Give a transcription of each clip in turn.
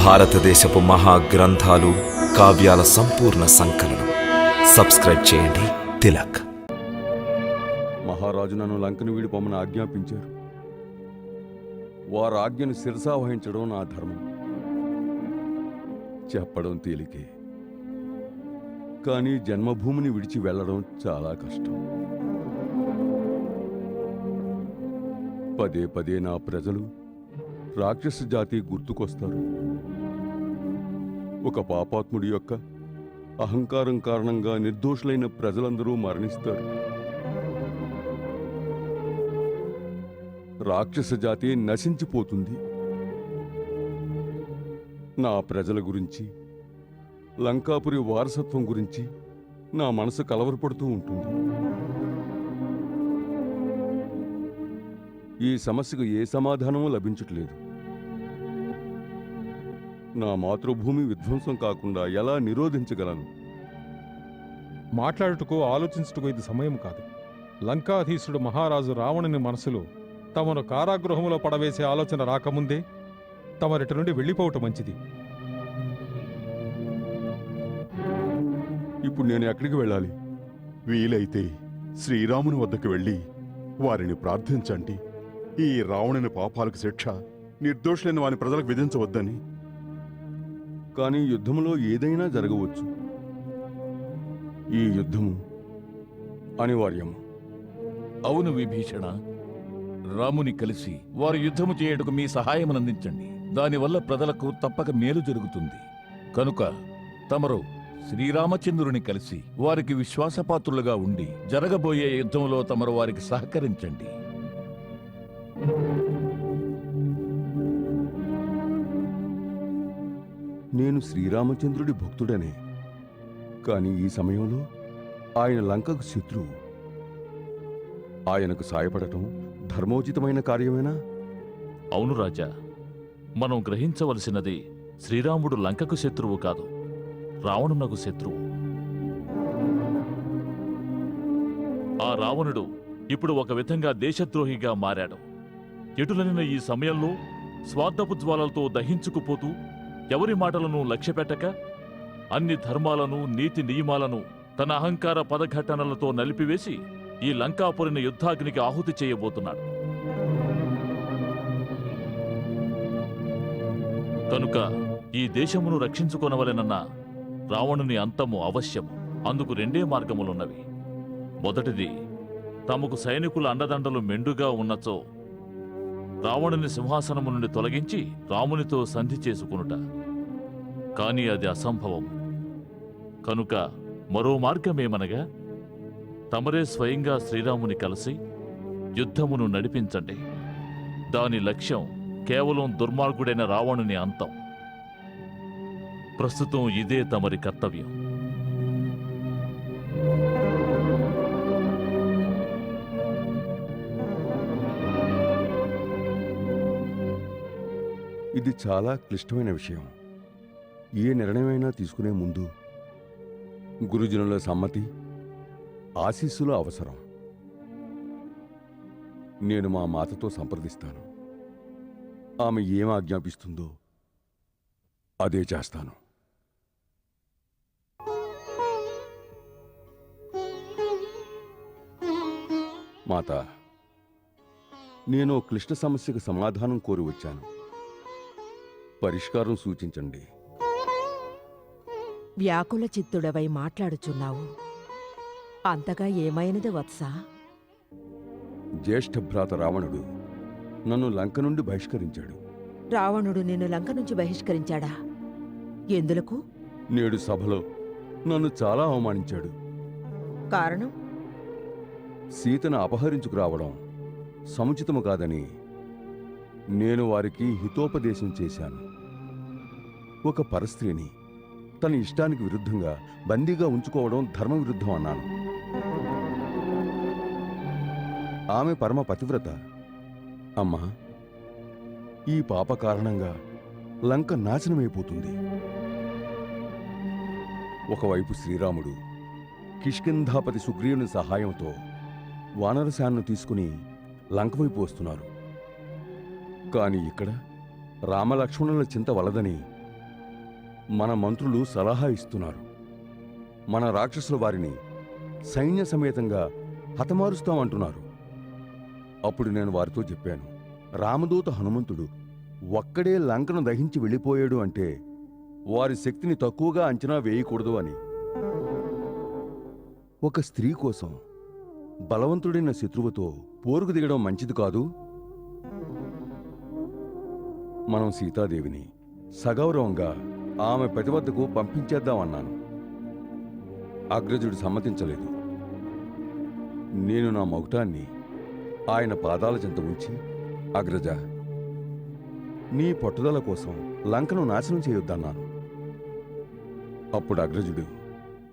భారతదేశపు మహా గ్రంథాలు కావ్యాల సంపూర్ణ సంకలనం. సబ్స్క్రైబ్ చేయండి. తిలక్. మహారాజు నన్ను లంకను వీడిపోమని ఆజ్ఞాపించారు. వారు ఆజ్ఞను శిరసా వహించడం నా ధర్మం. చెప్పడం తేలికే. కానీ జన్మభూమిని విడిచి వెళ్ళడం చాలా కష్టం. పదే పదే నా ప్రజలు రాక్షస జాతి గుర్తుకొస్తారు. ఒక పాపాత్ముడి యొక్క అహంకారం కారణంగా నిర్దోషులైన ప్రజలందరూ మరణిస్తారు. రాక్షస జాతి నశించిపోతుంది. నా ప్రజల గురించి లంకాపురి వారసత్వం గురించి నా మనసు కలవరపడుతూ ఉంటుంది. ఈ సమస్యకు ఏ సమాధానమూ లభించట్లేదు. నా మాతృభూమి విధ్వంసం కాకుండా ఎలా నిరోధించగలను? మాట్లాడుటకు ఆలోచించుటకు ఇది సమయం కాదు. లంకాధీశుడు మహారాజు రావణుని మనసులో తమను కారాగృహములో పడవేసే ఆలోచన రాకముందే తమరిటి నుండి వెళ్ళిపోవటం మంచిది. ఇప్పుడు నేను ఎక్కడికి వెళ్ళాలి? వీలైతే శ్రీరాముని వద్దకు వెళ్ళి వారిని ప్రార్థించండి. ఈ రావణుని పాపాలకు శిక్ష నిర్దోషులైన వాని ప్రజలకు విధించవద్దని కానీ యుద్ధంలో ఏదైనా జరగవచ్చు. ఈ యుద్ధము అనివార్యము. అవును విభీషణ. రాముని కలిసి వారు యుద్ధము చేయుటకు మీ సహాయం అందించండి దానివల్ల ప్రజలకు తప్పక మేలు జరుగుతుంది. కనుక తమరు శ్రీరామచంద్రుని కలిసి వారికి విశ్వాసపాత్రులుగా ఉండి జరగబోయే యుద్ధంలో తమరు వారికి సహకరించండి. నేను శ్రీరామచంద్రుడి భక్తుడనే. కానీ ఈ సమయంలో ఆయన లంకకు శత్రువు. ఆయనకు సాయపడటం ధర్మోచితమైన కార్యమేనా? అవును రాజా. మనం గ్రహించవలసినది శ్రీరాముడు లంకకు శత్రువు కాదు రావణునకు శత్రువు. ఆ రావణుడు ఇప్పుడు ఒక విధంగా దేశద్రోహిగా మారాడు. ఎటులనిన ఈ సమయంలో స్వార్థపు జ్వాలలతో దహించుకుపోతూ ఎవరి మాటలను లక్ష్యపెట్టక? అన్ని ధర్మాలను నీతి నియమాలను తన అహంకార పదఘటనలతో నలిపివేసి ఈ లంకాపురిని యుద్ధాగ్నికి ఆహుతి చేయబోతున్నాడు. కనుక ఈ దేశమును రక్షించుకొనవలెనన్న రావణుని అంతము అవశ్యము. అందుకు రెండే మార్గములున్నవి. మొదటిది తమకు సైనికుల అండదండలు మెండుగా ఉన్నచో రావణుని సింహాసనము నుండి తొలగించి రామునితో సంధి చేసుకునుట. కాని అది అసంభవం. కనుక మరో మార్గమేమనగా తమరే స్వయంగా శ్రీరాముని కలిసి యుద్ధమును నడిపించండి. దాని లక్ష్యం కేవలం దుర్మార్గుడైన రావణుని అంతం. ప్రస్తుతం ఇదే తమరి కర్తవ్యం. ఇది చాలా క్లిష్టమైన విషయం. ఏ నిర్ణయమైనా తీసుకునే ముందు గురుజనుల సమ్మతి ఆశీస్సులు అవసరం. నేను మా మాతతో సంప్రదిస్తాను. ఆమె ఏం ఆజ్ఞాపిస్తుందో అదే చేస్తాను. మాత నేను ఓ క్లిష్ట సమస్యకు సమాధానం కోరి వచ్చాను. పరిష్కారం సూచించండి. వ్యాకుల చిత్తుడవై మాట్లాడుచున్నావు. అంతగా ఏమైనది వత్సా? జ్యేష్ఠ భ్రాత రావణుడు నన్ను లంక నుండి బహిష్కరించాడు. రావణుడు నిన్ను లంక నుంచి బహిష్కరించాడా? ఎందులకు? నేడు సభలో నన్ను చాలా అవమానించాడు. కారణం? సీతను అపహరించుకురావడం సముచితము కాదని నేను వారికి హితోపదేశం చేశాను. ఒక పరస్త్రీని తన ఇష్టానికి విరుద్ధంగా బందీగా ఉంచుకోవడం ధర్మ విరుద్ధం అన్నాను. ఆమె పరమ పతివ్రత. అమ్మా ఈ పాప కారణంగా లంక నాశనమైపోతుంది. ఒకవైపు శ్రీరాముడు కిష్కింధాపతి సుగ్రీవుని సహాయంతో వానరశాన్ను తీసుకుని లంక వైపు వస్తున్నారు. కాని ఇక్కడ రామలక్ష్మణుల చింత వలదని మన మంత్రులు సలహా ఇస్తున్నారు. మన రాక్షసుల వారిని సైన్య సమేతంగా హతమారుస్తామంటున్నారు అప్పుడు నేను వారితో చెప్పాను రామదూత హనుమంతుడు ఒక్కడే లంకను దహించి వెళ్ళిపోయాడు అంటే వారి శక్తిని తక్కువగా అంచనా వేయకూడదు అని. ఒక స్త్రీ కోసం బలవంతుడైన శత్రువుతో పోరుకు దిగడం మంచిది కాదు? మనం సీతాదేవిని సగౌరవంగా ఆమె ప్రతివద్దకు పంపించేద్దామన్నాను. అగ్రజుడు సమ్మతించలేదు. నేను నా మగుటాన్ని ఆయన పాదాల చెంత ఉంచి అగ్రజ నీ పట్టుదల కోసం లంకను నాశనం చేయొద్దన్నాను. అప్పుడు అగ్రజుడు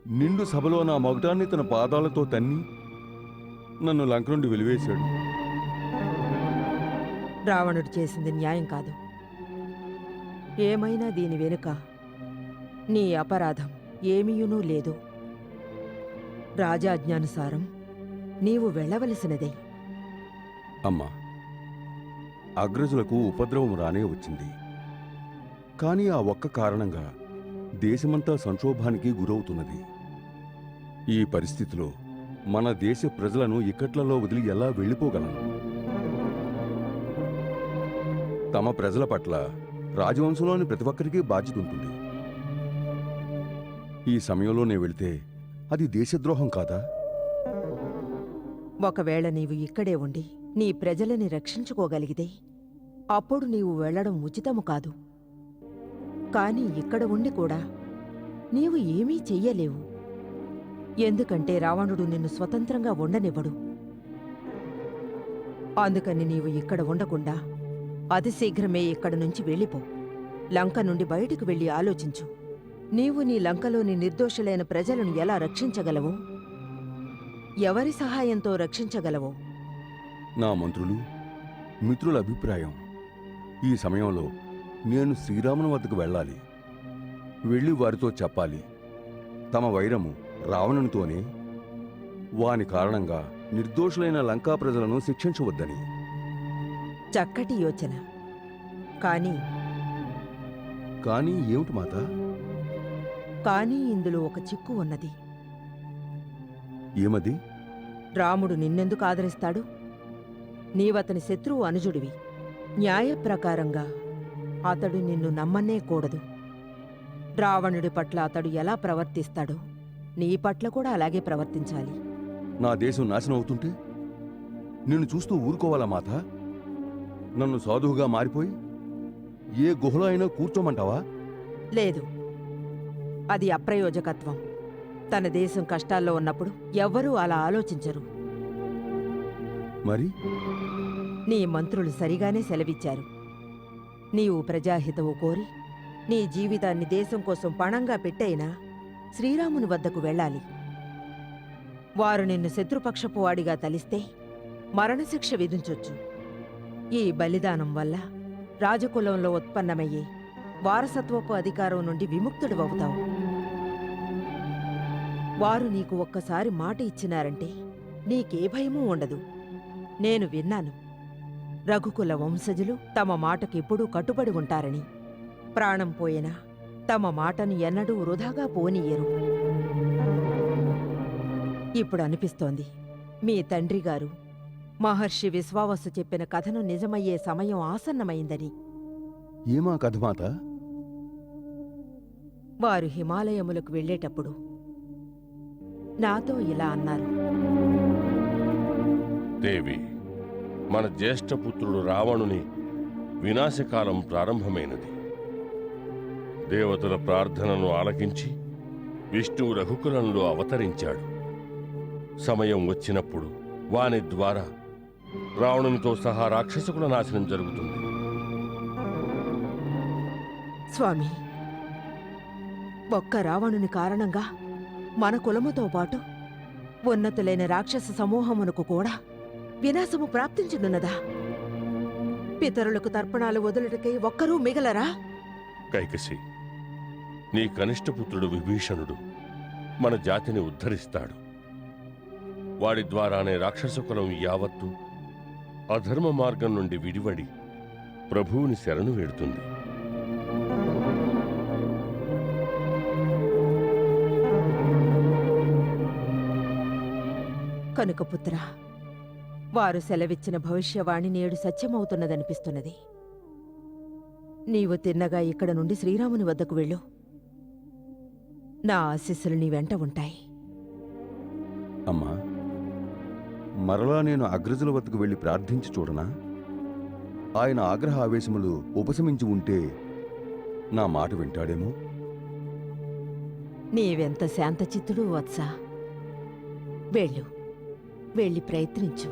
నిండు సభలో నా మగుటాన్ని తన పాదాలతో తన్ని నన్ను లంక నుండి వెలివేశాడు. రావణుడు చేసింది న్యాయం కాదు. ఏమైనా దీని వెనుక నీ అపరాధం ఏమీయునూ లేదు. రాజాజ్ఞానుసారం నీవు వెళ్ళవలసినదే. అమ్మా అగ్రజులకు ఉపద్రవం రానే వచ్చింది. కానీ ఆ ఒక్క కారణంగా దేశమంతా సంక్షోభానికి గురవుతున్నది. ఈ పరిస్థితిలో మన దేశ ప్రజలను ఇక్కట్లలో వదిలి ఎలా వెళ్ళిపోగలను? తమ ప్రజల పట్ల రాజవంశంలోని ప్రతి ఒక్కరికి బాధ్యత ఉంటుంది. ఈ సమయంలో నేను వెళితే అది దేశద్రోహం కాదా? ఒకవేళ నీవు ఇక్కడే ఉండి నీ ప్రజలని రక్షించుకోగలిగితే అప్పుడు నీవు వెళ్ళడం ఉచితము కాదు. కాని ఇక్కడ ఉండి కూడా నీవు ఏమీ చెయ్యలేవు. ఎందుకంటే రావణుడు నిన్ను స్వతంత్రంగా ఉండనివ్వడు. అందుకని నీవు ఇక్కడ ఉండకుండా అతి శీఘ్రమే ఇక్కడి నుంచి వెళ్ళిపో. లంక నుండి బయటకు వెళ్ళి ఆలోచించు. నీవు నీ లంకలోని నిర్దోషులైన ప్రజలను ఎలా రక్షించగలవు? ఎవరి సహాయంతో రక్షించగలవో? నా మంత్రులు మిత్రుల అభిప్రాయం. ఈ సమయంలో నేను శ్రీరాముని వద్దకు వెళ్ళాలి. వెళ్ళి వారితో చెప్పాలి. తమ వైరము రావణునితోనే. వాని కారణంగా నిర్దోషులైన లంకా ప్రజలను శిక్షించవద్దని. చక్కటి యోచన. కానీ కానీ ఏమిటి మాత? కానీ ఇందులో ఒక చిక్కు ఉన్నది. ఏమది? రాముడు నిన్నెందుకు ఆదరిస్తాడు? నీవతని శత్రువు అనుజుడివి. న్యాయప్రకారంగా అతడు నిన్ను నమ్మనే కూడదు. రావణుడి పట్ల అతడు ఎలా ప్రవర్తిస్తాడో నీ పట్ల కూడా అలాగే ప్రవర్తించాలి. నా దేశం నాశనం అవుతుంటే? నిన్ను చూస్తూ ఊరుకోవాలా మాత? నన్ను సాధువుగా మారిపోయి ఏ గుహలో అయినా కూర్చోమంటావా? లేదు. అది అప్రయోజకత్వం. తన దేశం కష్టాల్లో ఉన్నప్పుడు ఎవ్వరూ అలా ఆలోచించరు. మరి? నీ మంత్రులు సరిగానే సెలవిచ్చారు. నీవు ప్రజాహితవు కోరి నీ జీవితాన్ని దేశం కోసం పణంగా పెట్టైనా శ్రీరాముని వద్దకు వెళ్ళాలి. వారు నిన్ను శత్రుపక్షపు వాడిగా తలిస్తే మరణశిక్ష విధించొచ్చు. ఈ బలిదానం వల్ల రాజకులంలో ఉత్పన్నమయ్యే వారసత్వపు అధికారం నుండి విముక్తుడివవుతావు. వారు నీకు ఒక్కసారి మాట ఇచ్చినారంటే నీకే భయమూ ఉండదు. నేను విన్నాను. రఘుకుల వంశజులు తమ మాటకెప్పుడూ కట్టుబడి ఉంటారని. ప్రాణం పోయినా తమ మాటను ఎన్నడూ వృధాగా పోనీయరు. ఇప్పుడు అనిపిస్తోంది. మీ తండ్రి గారు మహర్షి విశ్వావసు చెప్పిన కథను నిజమయ్యే సమయం ఆసన్నమైందని. ఏమా కథమాత? వారు హిమాలయములకు వెళ్ళేటప్పుడు నాతో ఇలా అన్నారు. దేవి మన జ్యేష్ఠపుత్రుడు రావణుని వినాశకాలం ప్రారంభమైనది. దేవతల ప్రార్థనను ఆలకించి విష్ణువు రఘుకులంలో అవతరించాడు. సమయం వచ్చినప్పుడు వాని ద్వారా రావణునితో సహా రాక్షసుకుల నాశనం జరుగుతుంది. స్వామి ఒక్క రావణుని కారణంగా మన కులముతో పాటు ఉన్నతులైన రాక్షస సమూహమునకు కూడా వినాశము ప్రాప్తించనున్నదా? పితరులకు తర్పణాలు వదులుటకై ఒక్కరూ మిగలరా? కైకసి నీ కనిష్టపుత్రుడు విభీషణుడు మన జాతిని ఉద్ధరిస్తాడు. వాడి ద్వారానే రాక్షసకులం యావత్తు అధర్మ మార్గం నుండి విడివడి ప్రభువుని శరణు వేడుతుంది. కనుక పుత్రా వారు సెలవిచ్చిన భవిష్యవాణి నేడు సత్యమవుతున్నదనిపిస్తున్నది. నీవు తిన్నగా ఇక్కడ నుండి శ్రీరాముని వద్దకు వెళ్ళు. నా ఆశీస్సులు నీ వెంట ఉంటాయి. అమ్మా మరలా నేను అగ్రజుల వద్దకు వెళ్ళి ప్రార్థించి చూడనా? ఆయన ఆగ్రహ ఆవేశములు ఉపశమించి ఉంటే నా మాట వింటాడేమో? నీవెంత శాంతచిత్తుడు వత్స. వెళ్ళు. వెళ్ళి ప్రయత్నించు.